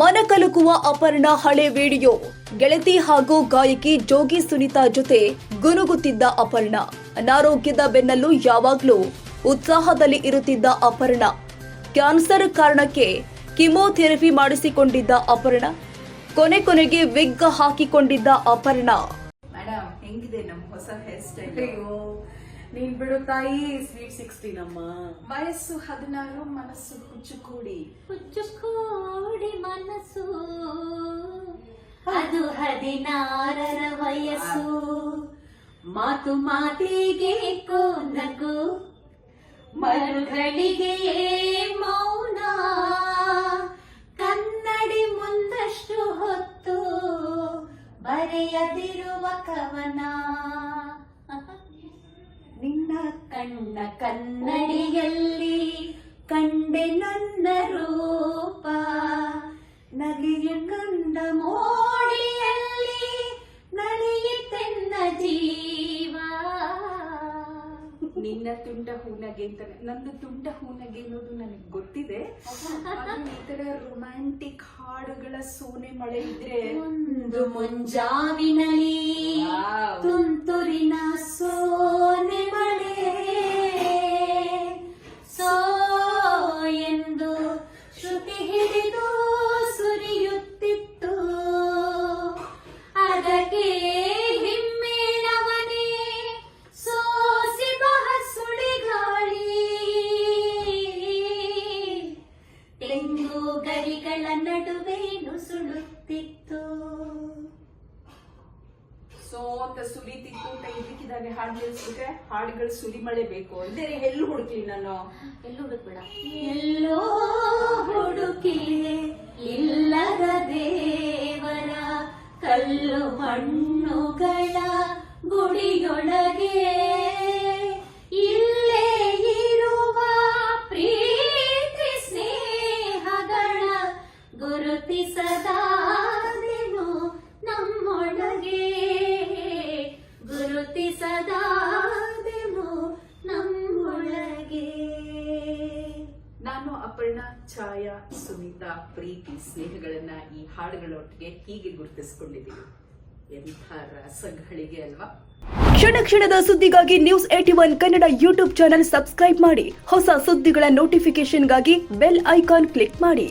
ಮನಕಲುಕುವ ಅಪರ್ಣ ಹಳೆ ವಿಡಿಯೋ. ಗೆಳತಿ ಹಾಗೂ ಗಾಯಕಿ ಜೋಗಿ ಸುನೀತಾ ಜೊತೆ ಗುನುಗುತ್ತಿದ್ದ ಅಪರ್ಣ. ಅನಾರೋಗ್ಯದ ಬೆನ್ನಲ್ಲೂ ಯಾವಾಗಲೂ ಉತ್ಸಾಹದಲ್ಲಿ ಇರುತ್ತಿದ್ದ ಅಪರ್ಣ. ಕ್ಯಾನ್ಸರ್ ಕಾರಣಕ್ಕೆ ಕಿಮೋಥೆರಪಿ ಮಾಡಿಸಿಕೊಂಡಿದ್ದ ಅಪರ್ಣ. ಕೊನೆ ಕೊನೆಗೆ ವಿಗ್ ಹಾಕಿಕೊಂಡಿದ್ದ ಅಪರ್ಣ. ಮೇಡಮ್ ಹೆಂಗಿದೆ ನಮ್ ಹೊಸ ಹೇರ್ ಸ್ಟೈಲ್ ಅಯ್ಯೋ ನೀನ್ ಬಿಡು ತಾಯಿ ಸ್ವೀಟ್ ಸಿಕ್ಸ್ಟೀನ್ ಅಮ್ಮ. ವಯಸ್ಸು ಹದಿನಾರು ಮನಸ್ಸು ಹುಚ್ಚು ಕೂಡಿ ಹುಚ್ಚುಕೋಡಿ ಮನಸ್ಸು. ಅದು ಹದಿನಾರರ ವಯಸ್ಸು. ಮಾತು ಮಾತಿಗೆ ಕೋನಕು ಮರುಗಳಿಗೆ ಮೌನ. ಕನ್ನಡಿ ಮುಂದಷ್ಟು ಹೊತ್ತು ಬರೆಯದಿರುವ ಕವನ. ನಿನ್ನ ಕಣ್ಣ ಕನ್ನಡಿಯಲ್ಲಿ ಕಂಡೆ ನಗೆಯ ಕಂಡ ಮೋಡಿಯಲ್ಲಿ ನಲಿಯಿತೆನ್ನ ಜೀವ. ನಿನ್ನ ತುಂಡ ಹೂನಗೆ ಅಂತ ನಂದು ತುಂಡ ಹೂನಗೆ ಅನ್ನೋದು ನನಗೆ ಗೊತ್ತಿದೆ. ಈ ತರ ರೊಮ್ಯಾಂಟಿಕ್ ಹಾಡುಗಳ ಸೋನೆ ಮಳೆ ಇದ್ರೆ ಒಂದು ಮುಂಜಾವಿನಲಿ ತುಂತುರಿನ ಸೋನೆ ಮಳೆ ನುಸುಳುತ್ತಿತ್ತು ಸೋ ಅಂತ ಸುಲಿತಿತ್ತು ಅಂತ ಇದಕ್ಕಿದ್ದಾಗೆ ಹಾಡು ನಿಲ್ಸಿದ್ರೆ ಹಾಡುಗಳು ಸುಲಿ ಮಳೆ ಬೇಕು ಅಂದ್ರೆ ಎಲ್ಲೂ ಹುಡುಕ್ಲಿ ನಾನು. ಎಲ್ಲೂ ಹುಡುಕ್ಬೇಡ. ಎಲ್ಲೋ ಹುಡುಕಿ ಇಲ್ಲದ ದೇವರ ಕಲ್ಲು ಮಣ್ಣುಗಳ ಗುಡಿಯೊಳಗೆ ಸುನೀತಾ, ಪ್ರೀತಿ ಸ್ನೇಹಗಳನ್ನ ಈ ಹಾಡುಗಳೊಟ್ಟಿಗೆ ಹೀಗೆ ಗುರುತಿಸಿಕೊಂಡಿದ್ದೀವಿ. ಎಂಥ ರಸಗಳಿಗೆ ಅಲ್ವಾ? ಕ್ಷಣ ಕ್ಷಣದ ಸುದ್ದಿಗಾಗಿ news at one Kannada YouTube channel subscribe ಮಾಡಿ. ಹೊಸ ಸುದ್ದಿಗಳ ನೋಟಿಫಿಕೇಶನ್ಗಾಗಿ ಬೆಲ್ ಐಕಾನ್ ಕ್ಲಿಕ್ ಮಾಡಿ.